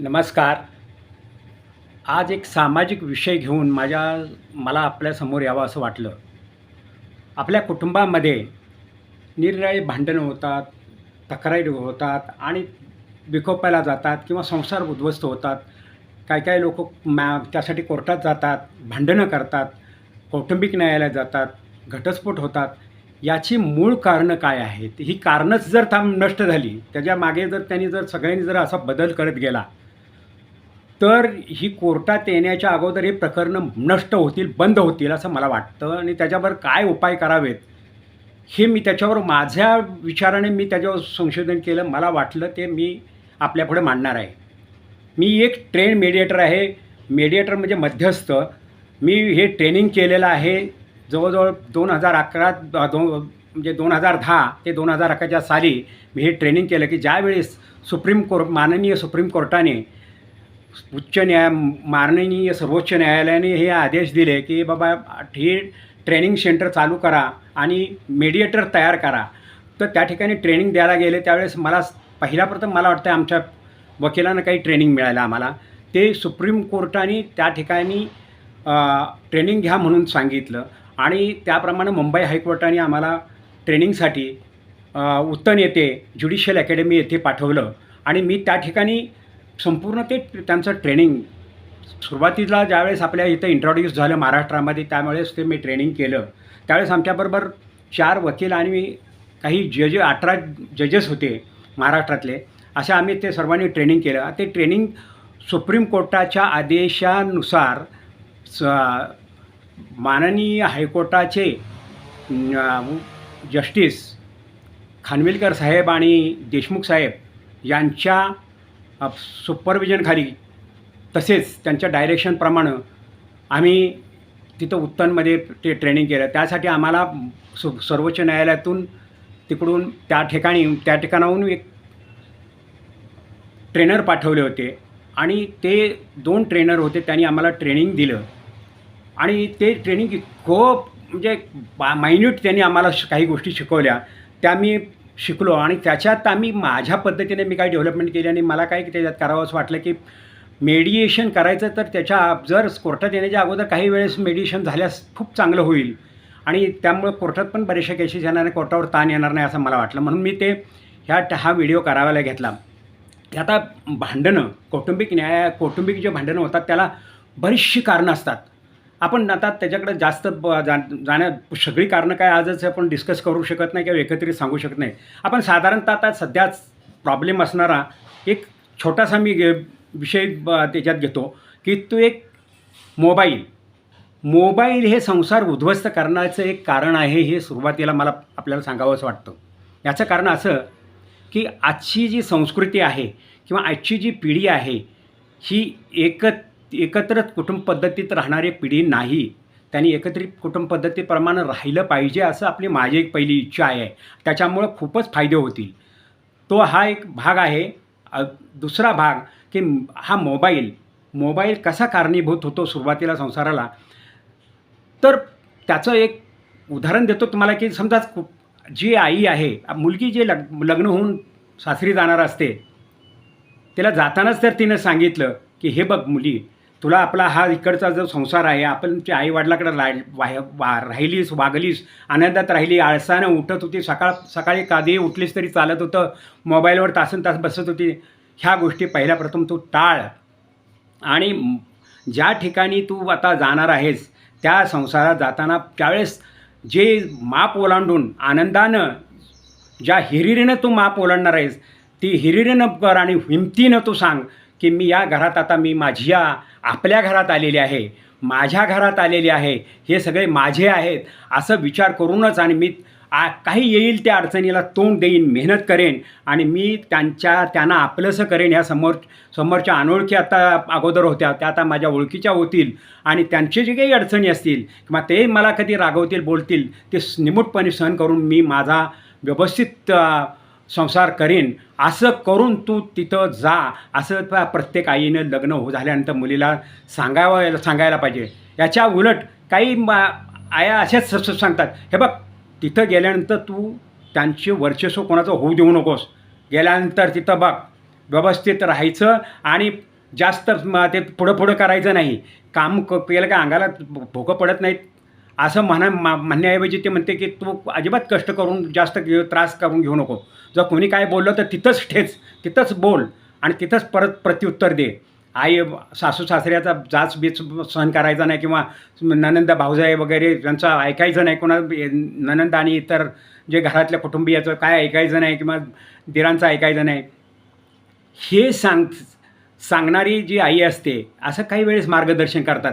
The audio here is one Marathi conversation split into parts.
नमस्कार. आज एक सामाजिक विषय घेऊन माझ्या मला आपल्यासमोर यावं असं वाटलं. आपल्या कुटुंबामध्ये निरनिराळी भांडणं होतात तक्रारी होतात आणि विकोपायला जातात किंवा संसार उद्ध्वस्त होतात. काही काही लोक मॅ त्यासाठी कोर्टात जातात भांडणं करतात कौटुंबिक न्यायालयात जातात घटस्फोट होतात. याची मूळ कारणं काय आहेत? ही कारणंच जर थांब नष्ट झाली त्याच्यामागे जर त्यांनी जर सगळ्यांनी जर असा बदल करत गेला तर ही कोर्टात येण्याच्या अगोदर हे प्रकरणं नष्ट होतील बंद होतील असं मला वाटतं. आणि त्याच्यावर काय उपाय करावेत हे मी त्याच्यावर माझ्या विचाराने मी त्याच्यावर संशोधन केलं. मला वाटलं ते मी आपल्यापुढे मांडणार आहे. मी एक ट्रेन मेडिएटर आहे. मेडिएटर म्हणजे मध्यस्थ. मी हे ट्रेनिंग केलेलं आहे. जवळजवळ दोन हजार अकरा दोन म्हणजे दोन हजार दहा ते दोन हजार अकराच्या साली मी हे ट्रेनिंग केलं की ज्यावेळेस सुप्रीम कोर्ट माननीय सुप्रीम कोर्टाने उच्च न्याय माननीय सर्वोच्च न्यायालयाने हे आदेश दिले की बाबा हे ट्रेनिंग सेंटर चालू करा आणि मेडिएटर तयार करा. तर त्या ठिकाणी ट्रेनिंग द्यायला गेले. त्यावेळेस मला पहिल्या प्रथम मला वाटतं आमच्या वकिलांना काही ट्रेनिंग मिळालं आम्हाला. ते सुप्रीम कोर्टाने त्या ठिकाणी ट्रेनिंग घ्या म्हणून सांगितलं. आणि त्याप्रमाणे मुंबई हायकोर्टाने आम्हाला ट्रेनिंगसाठी उत्तन येथे ज्युडिशियल अकॅडमी येथे पाठवलं. आणि मी त्या ठिकाणी संपूर्ण ते त्यांचं ट्रेनिंग सुरुवातीला ज्यावेळेस आपल्या इथं इंट्रोड्यूस झालं महाराष्ट्रामध्ये त्यावेळेस ते मी ट्रेनिंग केलं. त्यावेळेस आमच्याबरोबर चार वकील आणि काही जज अठरा जजेस होते महाराष्ट्रातले अशा आम्ही ते सर्वांनी ट्रेनिंग केलं. ते ट्रेनिंग सुप्रीम कोर्टाच्या आदेशानुसार स माननीय हायकोर्टाचे जस्टिस खानविलकर साहेब आणि देशमुख साहेब यांच्या अ, सुपरविजनखाली तसेच त्यांच्या डायरेक्शनप्रमाणे आम्ही तिथं उत्तनमध्ये ते ट्रेनिंग केलं. त्यासाठी आम्हाला सु सर्वोच्च न्यायालयातून तिकडून त्या ठिकाणी त्या ठिकाणाहून एक ट्रेनर पाठवले होते. आणि ते दोन ट्रेनर होते त्यांनी आम्हाला ट्रेनिंग दिलं. आणि ते ट्रेनिंग खूप म्हणजे बा मायन्यूट त्यांनी आम्हाला श- काही गोष्टी शिकवल्या. त्या मी शिकलो आणि त्याच्यात आम्ही माझ्या पद्धतीने मी काय डेव्हलपमेंट केली आणि मला काय त्याच्यात करावं असं वाटलं की मेडिएशन करायचं तर त्याच्या जर कोर्टात येण्याच्या अगोदर काही वेळेस मेडिएशन झाल्यास खूप चांगलं होईल. आणि त्यामुळे कोर्टात पण बरेचशा केसेस येणार नाही कोर्टावर ताण येणार नाही असं मला वाटलं. म्हणून मी ते ह्या हा व्हिडिओ करावायला घेतला. आता भांडणं कौटुंबिक न्याय कौटुंबिक जे भांडणं होतात त्याला बरीचशी कारणं असतात. आपण आता त्याच्याकडे जास्त ब जा जाण्या सगळी कारणं काय आजच आपण डिस्कस करू शकत नाही किंवा एकत्रित सांगू शकत नाही. आपण साधारणतः आता सध्याच प्रॉब्लेम असणारा एक छोटासा मी गे- विषय ब- त्याच्यात घेतो की तो एक मोबाईल मोबाईल हे संसार उद्ध्वस्त करण्याचं एक कारण आहे हे सुरुवातीला मला आपल्याला सांगावंसं वाटतं. याचं कारण असं की आजची जी संस्कृती आहे किंवा आजची जी पिढी आहे ही एकत एकत्रच कुटुंब पद्धतीत राहणारी पिढी नाही. त्यांनी एकत्रित कुटुंब पद्धतीप्रमाणे राहिलं पाहिजे असं आपली माझी एक पहिली इच्छा आहे. त्याच्यामुळं खूपच फायदे होतील. तो हा एक भाग आहे. दुसरा भाग की हा मोबाईल मोबाईल कसा कारणीभूत होतो सुरुवातीला संसाराला? तर त्याचं एक उदाहरण देतो तुम्हाला की समजा कु- जी आई आहे मुलगी जे लग लग्न होऊन सासरी जाणार असते तिला जातानाच तर तिनं सांगितलं की हे बघ मुली तुला आपला हा इकडचा जो संसार आहे आपण तुझ्या आईवडिलाकडे राह वाह वा राहिलीस वागलीस आनंदात राहिली आळसानं उठत होती सकाळ सकाळी कादी उठलीस तरी चालत होतं मोबाईलवर तासन तास बसत होती. ह्या गोष्टी पहिल्या प्रथम तू टाळ. आणि ज्या ठिकाणी तू आता जाणार आहेस त्या संसारात जाताना त्यावेळेस जे माप ओलांडून आनंदानं ज्या हिरिरीनं तू माप ओलांडणार आहेस ती हिरिरीनं कर आणि हिमतीनं तू सांग की मी या घरात आता मी माझ्या आपल्या घरात आलेली आहे माझ्या घरात आलेली आहे हे सगळे माझे आहेत असं विचार करूनच आणि मी आ काही येईल त्या अडचणीला तोंड देईन मेहनत करेन आणि मी त्यांच्या त्यांना आपलंसं करेन. ह्या समोर समोरच्या अनोळखी आता अगोदर होत्या त्या आता माझ्या ओळखीच्या होतील आणि त्यांचे जे काही अडचणी असतील किंवा ते मला कधी रागवतील बोलतील ते निमूटपणे सहन करून मी माझा व्यवस्थित संसार करीन. असं करून तू तिथं जा. असं त्या प्रत्येक आईनं लग्न हो झाल्यानंतर मुलीला सांगावं सांगायला पाहिजे. याच्या उलट काही मा आया अशाच स- सांगतात हे बघ तिथं गेल्यानंतर तू त्यांचे वर्चस्व कोणाचं होऊ देऊ नकोस. गेल्यानंतर तिथं बघ व्यवस्थित राहायचं आणि जास्त ते पुढं पुढं करायचं नाही. काम क केलं का अंगाला भोकं पडत नाहीत? असं म्हणा मा म्हणण्याऐवजी ते म्हणते की तू अजिबात कष्ट करून जास्त घेऊ त्रास करून घेऊ नको. जर कोणी काय बोललं तर तिथंच ठेच तिथंच बोल आणि तिथंच परत प्रत्युत्तर दे. आई सासू सासऱ्याचा जाच बीच सहन करायचा नाही किंवा ननंद भाऊजाई वगैरे यांचं ऐकायचं नाही कोणा ननंद आणि इतर जे घरातल्या कुटुंबियाचं काय ऐकायचं नाही किंवा दिरांचं ऐकायचं नाही. हे सांग सांगणारी जी आई असते असं काही वेळेस मार्गदर्शन करतात.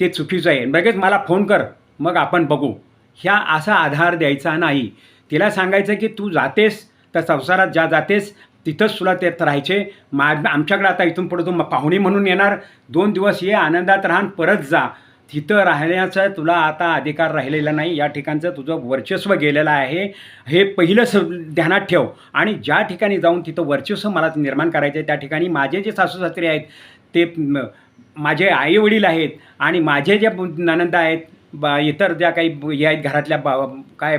ते चुकीचं आहे. लगेच मला फोन कर मग आपण बघू. ह्या असा आधार द्यायचा नाही. तिला सांगायचं की तू जातेस तर संसारात ज्या जातेस तिथंच तुला त्यात राहायचे. मा आमच्याकडे आता इथून पुढे तू पाहुणे म्हणून येणार. दोन दिवस ये आनंदात राहून परत जा. तिथं राहण्याचा तुला आता अधिकार राहिलेला नाही. या ठिकाणचं तुझं वर्चस्व गेलेलं आहे. हे पहिलं स ध्यानात ठेव. आणि ज्या ठिकाणी जाऊन तिथं वर्चस्व मला निर्माण करायचं आहे त्या ठिकाणी माझे जे सासू सासरे आहेत ते माझे आईवडील आहेत आणि माझे जे ननंद आहेत बा इतर ज्या काही हे आहेत घरातल्या बा काय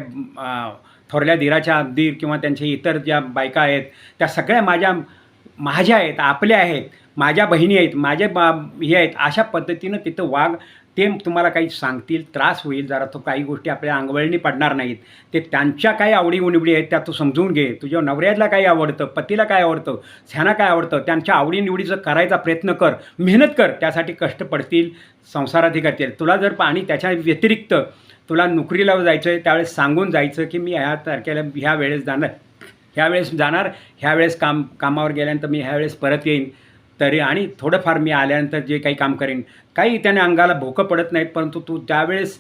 थोरल्या दिराच्या अगदी किंवा त्यांच्या इतर ज्या बायका आहेत त्या सगळ्या माझ्या माझ्या आहेत आपल्या आहेत माझ्या बहिणी आहेत माझे बा हे आहेत अशा पद्धतीनं तिथं वाघ ते तुम्हाला काही सांगतील त्रास होईल जरा तो काही गोष्टी आपल्या अंगवळणी पडणार नाहीत. ते त्यांच्या काही आवडी उनिवडी आहेत त्या तू समजून घे. तुझ्या नवऱ्याला काय आवडतं पतीला काय आवडतं ह्यांना काय आवडतं त्यांच्या आवडीनिवडीचं करायचा प्रयत्न कर मेहनत कर त्यासाठी कष्ट पडतील संसारातही करतील. तुला जर आणि त्याच्या व्यतिरिक्त तुला नोकरीला जायचं आहे त्यावेळेस सांगून जायचं की मी ह्या तारखेला ह्या वेळेस जाणार. ह्या वेळेस जाणार ह्या वेळेस काम कामावर गेल्यानंतर मी ह्या वेळेस परत येईन. तरी आणि थोडंफार मी आल्यानंतर जे काही काम करेन काही त्याने अंगाला भोकं पडत नाहीत परंतु तू त्यावेळेस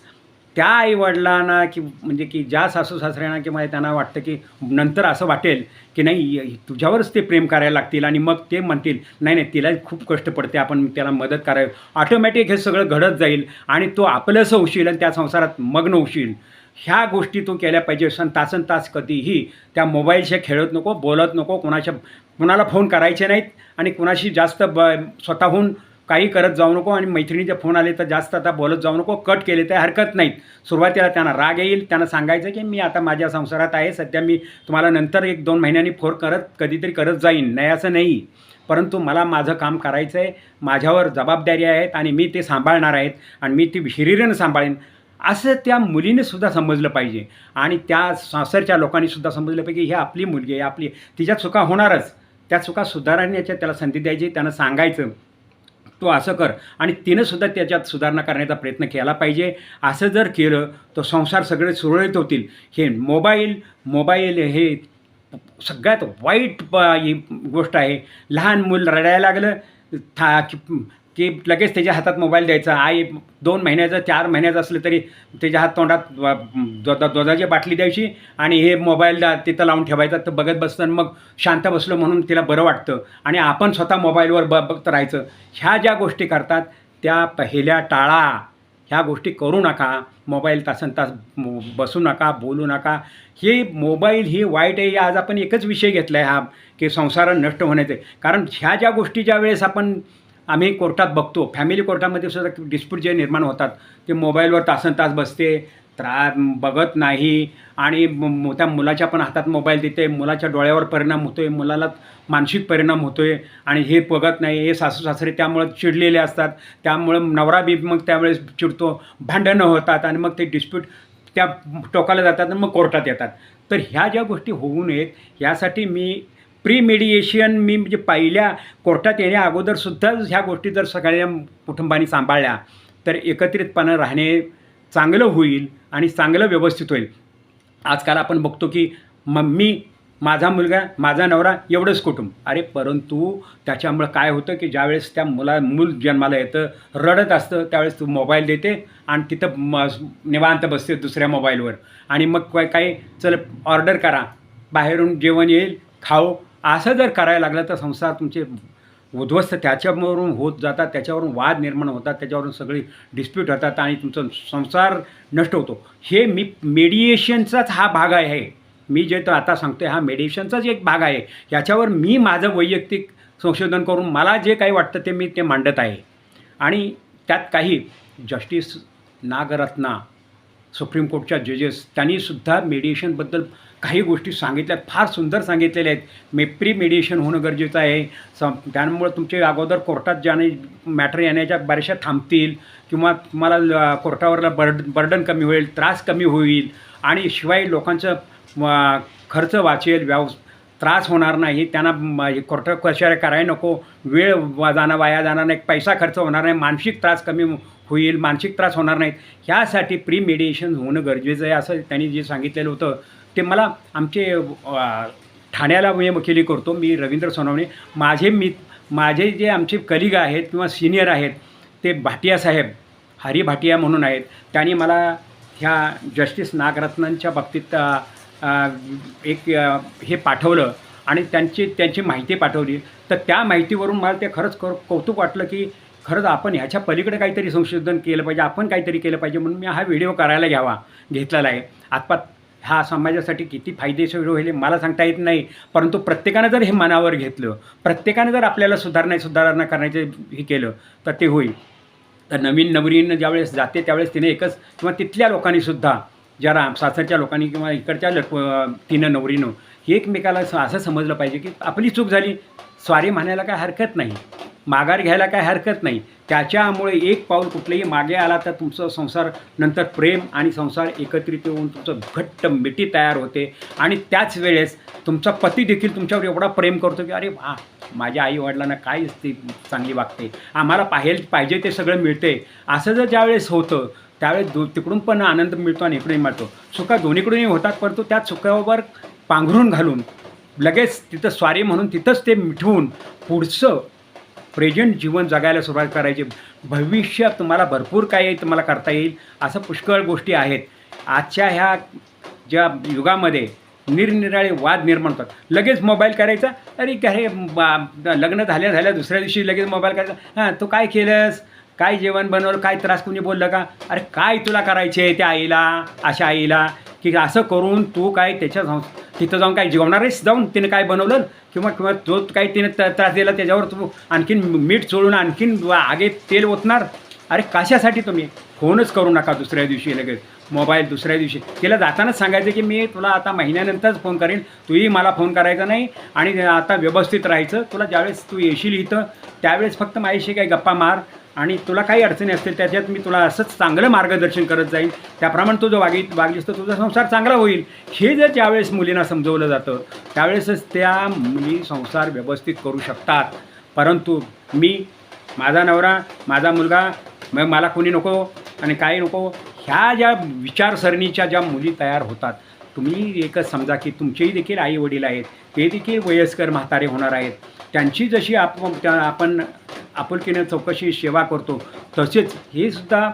त्या आईवडिलांना की म्हणजे की ज्या सासू सासऱ्यांना किंवा त्यांना वाटतं की नंतर असं वाटेल की नाही तुझ्यावरच ते प्रेम करायला लागतील आणि मग ते म्हणतील नाही नाही तिला खूप कष्ट पडते आपण त्याला मदत करावी. ऑटोमॅटिक हे सगळं घडत जाईल आणि तो आपलंसं होशील आणि त्या संसारात मग्न होशील. ह्या गोष्टी तू केल्या पाहिजे सण तासन तास कधीही त्या मोबाईलशी खेळत नको बोलत नको कोणाच्या कोणाला फोन करायचे नाहीत आणि कुणाशी जास्त ब स्वतःहून काही करत जाऊ नको आणि मैत्रिणीचे फोन आले तर जास्त आता बोलत जाऊ नको कट केले तर हरकत नाहीत. सुरुवातीला त्यांना राग येईल त्यांना सांगायचं की मी आता माझ्या संसारात आहे सध्या मी तुम्हाला नंतर एक दोन महिन्यांनी फोन करत कधीतरी करत जाईन. नाही असं नाही. परंतु मला माझं काम करायचं आहे माझ्यावर जबाबदारी आहेत आणि मी ते सांभाळणार आहेत आणि मी ती शरीरानं सांभाळेन. असं त्या मुलीने सुद्धा समजलं पाहिजे. आणि त्या सासरच्या लोकांनी सुद्धा समजलं पाहिजे ही आपली मुलगी आहे आपली तिच्या चुका होणारच. त्या चुका सुधारण्याच्या त्याला संधी द्यायची त्यांना सांगायचं. तू असं कर. आणि तिनं सुद्धा त्याच्यात सुधारणा करण्याचा प्रयत्न केला पाहिजे. असं जर केलं तर संसार सगळे सुरळीत होतील. हे मोबाईल मोबाईल हे सगळ्यात वाईट गोष्ट आहे. लहान मूल रडायला लागलं था की लगेच त्याच्या हातात मोबाईल द्यायचा. आई दोन महिन्याचं चार महिन्याचं असलं तरी त्याच्या हात तोंडात व- दुधाची बाटली द्यायची आणि हे मोबाईल दा- तिथं लावून ठेवायचा. तर बघत बसतं आणि मग शांत बसलो म्हणून तिला बरं वाटतं. आणि आपण स्वतः मोबाईलवर ब बघत राहायचं. ह्या ज्या गोष्टी करतात त्या पहिल्या टाळा. ह्या गोष्टी करू नका. मोबाईल तासन तास बसू नका बोलू नका. हे मोबाईल ही वाईट आहे. आज आपण एकच विषय घेतला आहे हा की संसार नष्ट होण्याचे. कारण ह्या ज्या गोष्टी ज्या वेळेस आपण आम्ही कोर्टात बघतो. फॅमिली कोर्टामध्ये सुद्धा डिस्प्यूट जे निर्माण होतात ते मोबाईलवर तासन तास बसते त्रा बघत नाही. आणि त्या मुलाच्या पण हातात मोबाईल देते मुलाच्या डोळ्यावर परिणाम होतो आहे मुलाला मानसिक परिणाम होतो आहे आणि हे बघत नाही. हे सासू सासरे त्यामुळं चिडलेले असतात. त्यामुळं नवरा बी मग त्यावेळेस चिडतो भांडणं होतात आणि मग ते डिस्प्यूट त्या टोकाला जातात आणि मग कोर्टात येतात. तर ह्या ज्या गोष्टी होऊ नयेत यासाठी मी प्री मेडिएशन मी म्हणजे पहिल्या कोर्टात येण्या अगोदरसुद्धा ह्या गोष्टी जर सगळ्या कुटुंबाने सांभाळल्या तर एकत्रितपणे राहणे चांगलं होईल आणि चांगलं व्यवस्थित होईल. आजकाल आपण बघतो की मम्मी माझा मुलगा माझा नवरा एवढंच कुटुंब. अरे परंतु त्याच्यामुळं काय होतं की ज्यावेळेस त्या मुला मूल जन्माला येतं रडत असतं त्यावेळेस तू मोबाईल देते आणि तिथं म निवांत बसते दुसऱ्या मोबाईलवर. आणि मग काय काय चल ऑर्डर करा. बाहेरून जेवण येईल खाऊ असं जर करायला लागलं तर संसार तुमचे उद्ध्वस्त त्याच्यावरून होत जातात त्याच्यावरून वाद निर्माण होतात त्याच्यावरून सगळी डिस्प्यूट होतात आणि तुमचा संसार नष्ट होतो. हे मी मेडिएशनचाच हा भाग आहे. मी जे तर आता सांगतोय हा मेडिएशनचाच एक भाग आहे. याच्यावर मी माझं वैयक्तिक संशोधन करून मला जे काही वाटतं ते मी ते मांडत आहे. आणि त्यात काही जस्टिस नागरत्ना सुप्रीम कोर्टच्या जजेस त्यांनीसुद्धा मेडिएशनबद्दल काही गोष्टी सांगितल्या फार सुंदर सांगितलेल्या आहेत. मे प्री मेडिएशन होणं गरजेचं आहे. स त्यामुळं तुमचे अगोदर कोर्टात जाणे मॅटर येण्याच्या बऱ्याचशा थांबतील किंवा तुम्हाला कोर्टावरला बर्ड बर्डन कमी होईल त्रास कमी होईल आणि शिवाय लोकांचं खर्च वाचेल व्यव त्रास होणार नाही. त्यांना कोर्ट कशा करायला नको. वेळ वा- जाणं वाया जाणार नाही. पैसा खर्च होणार नाही. मानसिक त्रास कमी होईल मानसिक त्रास होणार नाहीत. ह्यासाठी प्री मेडिएशन होणं गरजेचं आहे असं त्यांनी जे सांगितलेलं होतं. ते मला आमचे ठाण्याला मी वकिली करतो मी रवींद्र सोनवणे. माझे मी माझे जे आमचे कलिग आहेत किंवा सिनियर आहेत ते भाटिया साहेब हरी भाटिया म्हणून आहेत. त्यांनी मला ह्या जस्टिस नागरत्नांच्या बाबतीत एक हे पाठवलं आणि त्यांची त्यांची माहिती पाठवली. तर त्या माहितीवरून मला ते खरंच कौ कौतुक वाटलं की खरंच आपण ह्याच्या पलीकडे काहीतरी संशोधन केलं पाहिजे आपण काहीतरी केलं पाहिजे म्हणून मी हा व्हिडिओ करायला घ्यावा घेतलेला आहे. आत्ता हा समाजासाठी किती फायदेशीर होईल मला सांगता येत नाही परंतु प्रत्येकानं जर हे मनावर घेतलं प्रत्येकानं जर आपल्याला सुधारणा सुधारणा करण्याचे हे केलं तर ते होईल. तर नवीन नवरीनं ज्यावेळेस जाते त्यावेळेस तिने एकच किंवा तिथल्या लोकांनीसुद्धा ज्या राम सासरच्या लोकांनी किंवा इकडच्या लोक तिनं नवरीनं हे एकमेकाला असं समजलं पाहिजे की आपली चूक झाली स्वारी म्हणायला काय हरकत नाही. माघार घ्यायला काय हरकत नाही. त्याच्यामुळे एक पाऊल कुठलंही मागे आला तर तुमचं संसार नंतर प्रेम आणि संसार एकत्रित येऊन तुमचं घट्ट मिठी तयार होते. आणि त्याच वेळेस तुमचा पती देखील तुमच्यावर एवढा प्रेम करतो की अरे वा माझ्या आई वडिलांना काय ती चांगली वागते. आम्हाला पाहिजे पाहिजे ते सगळं मिळते. असं जर ज्यावेळेस होतं त्यावेळेस दो तिकडून पण आनंद मिळतो आणि इकडूनही मिळतो. चुका दोन्हीकडूनही होतात परंतु त्या चुकावर पांघरून घालून लगेच तिथं स्वारी म्हणून तिथंच ते मिठवून पुढचं प्रेझेंट जीवन जगायला सुरुवात करायची. भविष्यात तुम्हाला भरपूर काही तुम्हाला करता येईल असं पुष्कळ गोष्टी आहेत. आजच्या ह्या ज्या युगामध्ये निरनिराळे वाद निर्माण होतात. लगेच मोबाईल करायचा अरे काय बा- लग्न झाल्या झाल्या दुसऱ्या दिवशी लगेच मोबाईल करायचा. हां तू काय केलंस? काय जेवण बनवलं? काय त्रास कुणी बोललं का? अरे काय तुला करायचे त्या आईला अशा आईला की असं करून तू काय त्याच्या संस्था तिथं जाऊन काय जेवणार आहेस? जाऊन तिने काय बनवलं? किंवा किंवा जो काही तिने त्रास दिला त्याच्यावर तू आणखीन मीठ चोळून आणखीन आगे तेल ओतणार? अरे कशासाठी तुम्ही? फोनच करू नका दुसऱ्या दिवशी लगेच. मोबाईल दुसऱ्या दिवशी. तिला जातानाच सांगायचं की मी तुला आता महिन्यानंतरच फोन करेन. तूही मला फोन करायचा नाही आणि आता व्यवस्थित राहायचं. तुला ज्यावेळेस तू येशील इथं त्यावेळेस फक्त माझ्याशी काही गप्पा मार आणि तुला काही अडचणी असतील त्याच्यात मी तुला असंच चांगलं मार्गदर्शन करत जाईल त्याप्रमाणे तू जो वागी वागलीस तर तुझा संसार चांगला होईल. हे जर ज्यावेळेस मुलींना समजवलं जातं त्यावेळेसच त्या मुली संसार व्यवस्थित करू शकतात. परंतु मी माझा नवरा माझा मुलगा मग मला कोणी नको आणि काही नको ह्या ज्या विचारसरणीच्या ज्या मुली तयार होतात तुम्ही एकच समजा की तुमचेही देखील आई वडील आहेत ते देखील वयस्कर म्हातारे होणार आहेत. त्यांची जशी आप त्या आपण आपुलकीनं चौकशी सेवा करतो तसेच हे सुद्धा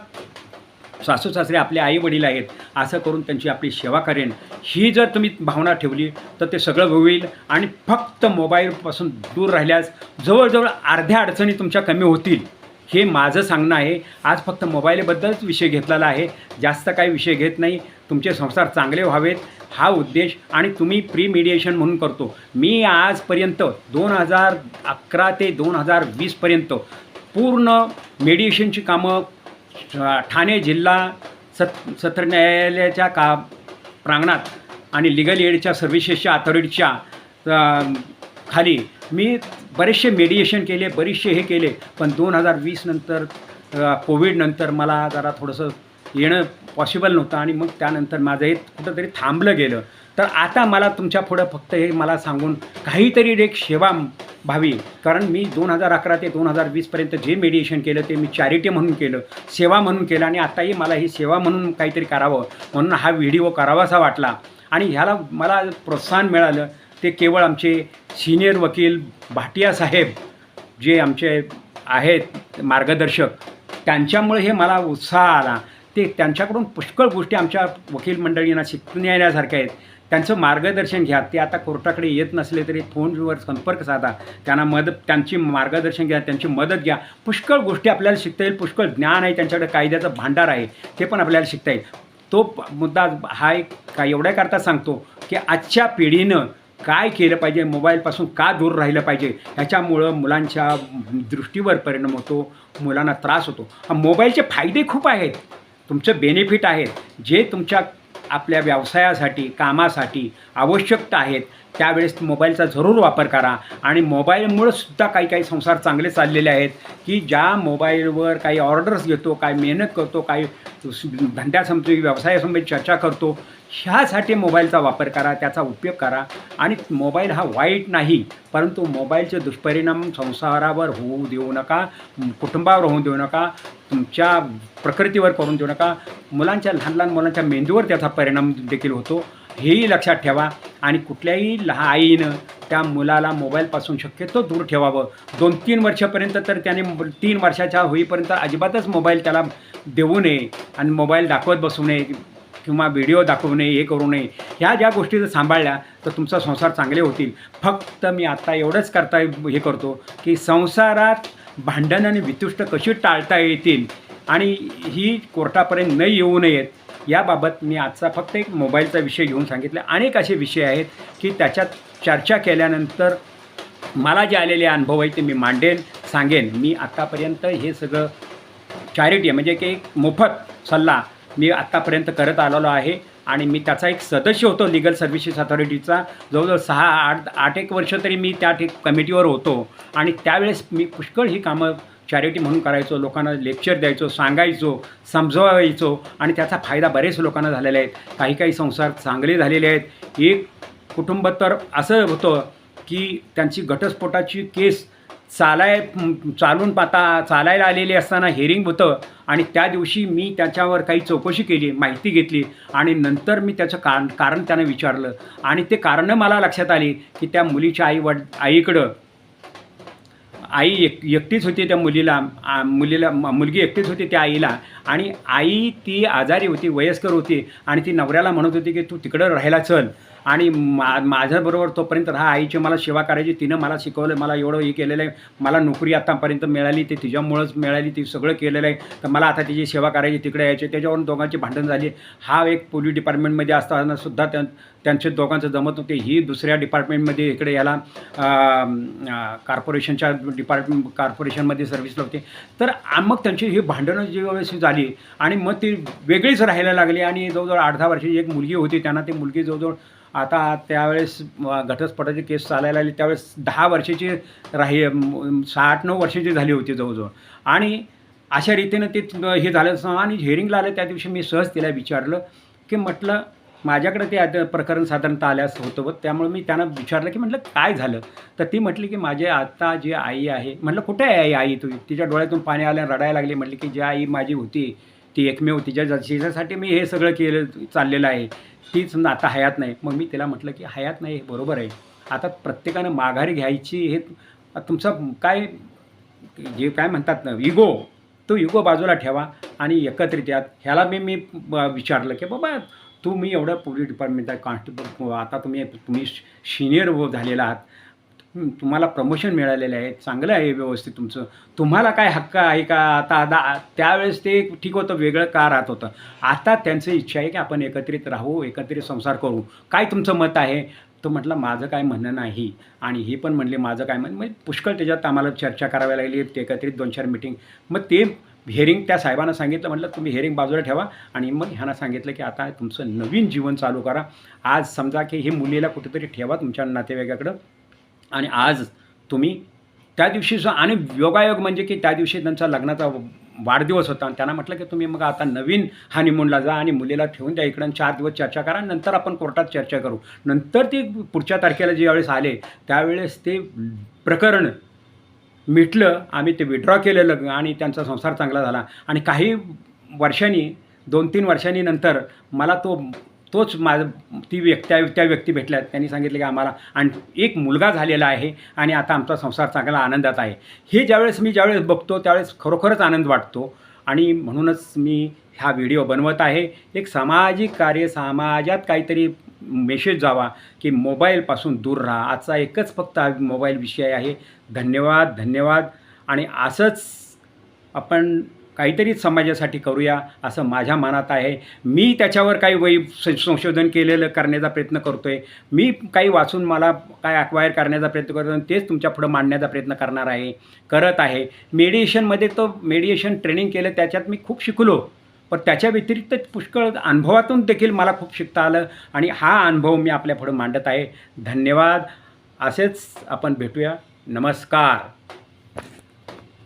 सासू सासरे आपले आई वडील आहेत असं करून त्यांची आपली सेवा करेन. ही जर तुम्ही भावना ठेवली तर ते सगळं होईल आणि फक्त मोबाईलपासून दूर राहिल्यास जवळजवळ अर्ध्या अडचणी तुमच्या कमी होतील. हे माझं सांगणं आहे. आज फक्त मोबाईलबद्दलच विषय घेतलेला आहे. जास्त काही विषय घेत नाही. तुमचे संसार चांगले व्हावेत. हा उद्देश आणि तुम्ही प्री मिडिएशन म्हणून करतो. मी आजपर्यंत दोन हजार अकरा ते दोन हजार वीसपर्यंत पूर्ण मेडिएशनची कामं ठाणे जिल्हा सत सत्र न्यायालयाच्या का प्रांगणात आणि लिगल एडच्या सर्व्हिसेसच्या अथॉरिटीच्या खाली. मी बरेचसे मेडिएशन केले बरेचसे हे केले पण दोन हजार वीस नंतर कोविडनंतर मला जरा थोडंसं येणं पॉसिबल नव्हतं आणि मग त्यानंतर माझं हे कुठंतरी थांबलं गेलं. तर आता मला तुमच्या पुढं फक्त हे मला सांगून काहीतरी एक सेवा भावी कारण मी दोन हजार अकरा ते दोन हजार वीसपर्यंत जे मेडिएशन केलं ते मी चॅरिटी म्हणून केलं सेवा म्हणून केलं आणि आताही मला ही सेवा म्हणून काहीतरी करावं म्हणून हा व्हिडिओ करावासा वाटला. आणि ह्याला मला प्रोत्साहन मिळालं. ते केवळ आमचे सिनियर वकील भाटिया साहेब जे आमचे आहेत मार्गदर्शक त्यांच्यामुळे हे मला उत्साह आला. ते त्यांच्याकडून पुष्कळ गोष्टी आमच्या वकील मंडळींना शिकून येण्यासारख्या आहेत. त्यांचं मार्गदर्शन घ्या. ते आता कोर्टाकडे येत नसले तरी फोनवर संपर्क साधा. त्यांना मदत त्यांची मार्गदर्शन घ्या त्यांची मदत घ्या. पुष्कळ गोष्टी आपल्याला शिकता येईल. पुष्कळ ज्ञान आहे. त्यांच्याकडे कायद्याचं भांडार आहे. ते पण आपल्याला शिकता येईल. तो प- मुद्दा हा एक का एवढ्याकरता सांगतो की आजच्या पिढीनं काय केलं पाहिजे मोबाईलपासून का दूर राहिलं पाहिजे ह्याच्यामुळं मुलांच्या दृष्टीवर परिणाम होतो मुलांना त्रास होतो. मोबाईलचे फायदे खूप आहेत. तुमचं बेनिफिट आहेत. जे तुमच्या आपल्या व्यवसायासाठी कामासाठी आवश्यकता आहेत त्यावेळेस मोबाईलचा जरूर वापर करा. आणि मोबाईलमुळं सुद्धा काही काही संसार चांगले चाललेले आहेत की ज्या मोबाईलवर काही ऑर्डर्स घेतो काही मेहनत करतो काही धंद्यासंबंधी व्यवसायासंबंधी चर्चा करतो ह्यासाठी मोबाईलचा वापर करा त्याचा उपयोग करा. आणि मोबाईल हा वाईट नाही परंतु मोबाईलचे दुष्परिणाम संसारावर होऊ देऊ नका कुटुंबावर होऊ देऊ नका तुमच्या प्रकृतीवर करून देऊ नका. मुलांच्या लहान लहान मुलांच्या मेंदूवर त्याचा परिणाम देखील होतो. हेही लक्षात ठेवा आणि कुठल्याही लहा आईनं त्या मुलाला मोबाईलपासून शक्यतो दूर ठेवावं. दोन तीन वर्षापर्यंत तर त्याने तीन वर्षाच्या होईपर्यंत अजिबातच मोबाईल त्याला देऊ नये आणि मोबाईल दाखवत बसू नये किंवा व्हिडिओ दाखवू नये हे करू नये. ह्या ज्या गोष्टी जर सांभाळल्या तर तुमचा संसार चांगले होतील. फक्त मी आत्ता एवढंच करता हे करतो की संसारात भांडण आणि वितुष्ट कशी टाळता येतील आणि ही कोर्टापर्यंत न येऊ नयेत. याबाबत मी आजचा फक्त एक मोबाईलचा विषय घेऊन सांगितला. अनेक असे विषय आहेत की त्याच्यात चर्चा केल्यानंतर मला जे आलेले अनुभव आहेत ते मी मांडेन सांगेन. मी आत्तापर्यंत हे सगळं चॅरिटी म्हणजे की एक मोफत सल्ला मी आत्तापर्यंत करत आलेलो आहे. आणि मी त्याचा एक सदस्य होतो लिगल सर्व्हिसेस अथॉरिटीचा जवळजवळ सहा आठ आठ एक वर्ष तरी मी त्या ठिक कमिटीवर होतो. आणि त्यावेळेस मी पुष्कळ ही कामं चॅरिटी म्हणून करायचो लोकांना लेक्चर द्यायचो सांगायचो समजवायचो आणि त्याचा फायदा बरेच लोकांना झालेला आहे काही काही संसार चांगले झालेले आहेत. एक कुटुंब तर असं होतं की त्यांची घटस्फोटाची केस चालाय चालून पाहता चालायला आलेली असताना हेअरिंग होतं आणि त्या दिवशी मी त्याच्यावर काही चौकशी केली माहिती घेतली आणि नंतर मी त्याचं कारण कारण त्यानं विचारलं आणि ते कारणं मला लक्षात आली की त्या मुलीच्या आई वड आईकडं आई एक एकटीच होती त्या मुलीला आ, मुलीला मुलगी एकटीच होती त्या आईला. आणि आई ती आजारी होती वयस्कर होती आणि ती नवऱ्याला म्हणत होती की तू तिकडं राहायला चल. आणि मा माझ्याबरोबर तोपर्यंत राहा आईची मला सेवा करायची. तिनं मला शिकवलं मला एवढं हे केलेलं आहे. मला नोकरी आत्तापर्यंत मिळाली ते तिच्यामुळंच मिळाली ती सगळं केलेलं आहे. तर मला आता तिची सेवा करायची तिकडे यायची. त्याच्यावरून दोघांची भांडण झाली. हा एक पोलीस डिपार्टमेंटमध्ये असताना सुद्धा त्या त्यांचे दोघांचं जमत होते. ही दुसऱ्या डिपार्टमेंटमध्ये इकडे याला कॉर्पोरेशनच्या डिपार्टमेंट कॉर्पोरेशनमध्ये सर्व्हिसला होते. तर मग त्यांची ही भांडणं जी झाली झाली आणि मग ती वेगळीच राहायला लागली आणि जवळजवळ आठ दहा वर्षाची एक मुलगी होती. त्यांना ती मुलगी जवळजवळ आता त्यावेळेस घटस्फोटाची केस चालायला आली त्यावेळेस दहा वर्षाची राही म, सहा आठ नऊ वर्षाची झाली होती जवळजवळ. आणि अशा रीतीनं ते हे झालं असं आणि हिअरिंगला आलं. त्या दिवशी मी सहज तिला विचारलं की म्हटलं माझ्याकडे ते आता प्रकरण साधारणतः आल्यास होतं व त्यामुळे मी त्यांना विचारलं की म्हटलं काय झालं? तर ती म्हटली की माझे आता जी आई आहे म्हटलं कुठे आहे आई? आई तुझी तिच्या डोळ्यातून पाणी आलं रडायला लागली. म्हटली की जी आई माझी होती ती एकमेव तिच्या जिच्यासाठी मी हे सगळं केलं चाललेलं आहे ती समजा आता हयात नाही. मग मी तिला म्हटलं की हयात नाही हे बरोबर आहे. आता प्रत्येकानं माघारी घ्यायची हे तुमचं काय जे काय म्हणतात ना इगो तो इगो बाजूला ठेवा आणि एकत्रित यात. ह्याला मी मी ब- विचारलं की बाबा तुम्ही एवढं पोलीस डिपार्टमेंट आहे कॉन्स्टेबल आता तुम्ही तुम्ही सिनियर झालेला आहात. तुम्हाला प्रमोशन मिळालेलं आहे चांगलं आहे व्यवस्थित तुमचं. तुम्हाला काय हक्क आहे का? आता आता त्यावेळेस ते ठीक होतं वेगळं का राहत होतं? आता त्यांची इच्छा आहे की आपण एकत्रित राहू एकत्रित संसार करू. काय तुमचं मत आहे? तो म्हटलं माझं काय म्हणणं नाही. आणि हे पण म्हणले माझं काय म्हणणं म्हणजे पुष्कळ त्याच्यात आम्हाला चर्चा करावी लागली. ते एकत्रित दोन चार मिटिंग मग ते हेअरिंग त्या साहेबांना सांगितलं म्हटलं तुम्ही हेअरिंग बाजूला ठेवा आणि मग ह्यांना सांगितलं की आता तुमचं नवीन जीवन चालू करा. आज समजा की हे मुलीला कुठेतरी ठेवा तुमच्या नातेवाईकाकडं. आणि आज तुम्ही त्या दिवशी आणि योगायोग म्हणजे की त्या दिवशी त्यांचा लग्नाचा वाढदिवस होता. आणि त्यांना म्हटलं की तुम्ही मग आता नवीन हानिमूनला जा आणि मुलीला ठेवून द्या इकडं चार दिवस चर्चा करा. नंतर आपण कोर्टात चर्चा करू. नंतर ती पुढच्या तारखेला ज्यावेळेस आले त्यावेळेस ते प्रकरण मिटलं आम्ही ते विड्रॉ केलं लग्न आणि त्यांचा संसार चांगला झाला. आणि काही वर्षांनी दोन तीन वर्षांनी नंतर मला तो तोच माझ ती व्यक्ती त्या व्यक्ती भेटल्या. त्यांनी सांगितलं की आम्हाला आणि एक मुलगा झालेला आहे आणि आता आमचा संसार चांगला आनंदात आहे. हे ज्यावेळेस मी ज्यावेळेस बघतो त्यावेळेस खरोखरच आनंद वाटतो. आणि म्हणूनच मी हा व्हिडिओ बनवत आहे. एक सामाजिक कार्य समाजात काहीतरी मेसेज जावा की मोबाईलपासून दूर राहा. आजचा एकच फक्त हा मोबाईल विषय आहे. धन्यवाद धन्यवाद. आणि असंच आपण काहीतरी समाजासाठी करूया असं माझ्या मनात आहे. मी त्याच्यावर काही वै संशोधन केलेलं करण्याचा प्रयत्न करतो आहे मी काही वाचून मला काय अक्वायर करण्याचा प्रयत्न करतो आणि तेच तुमच्या पुढं मांडण्याचा प्रयत्न करणार आहे करत आहे. मेडिएशनमध्ये तो मेडिएशन ट्रेनिंग केलं त्याच्यात मी खूप शिकलो. पण त्याच्या व्यतिरिक्त पुष्कळ अनुभवातून देखील मला खूप शिकता आलं आणि हा अनुभव मी आपल्या पुढं मांडत आहे. धन्यवाद. असेच आपण भेटूया. नमस्कार.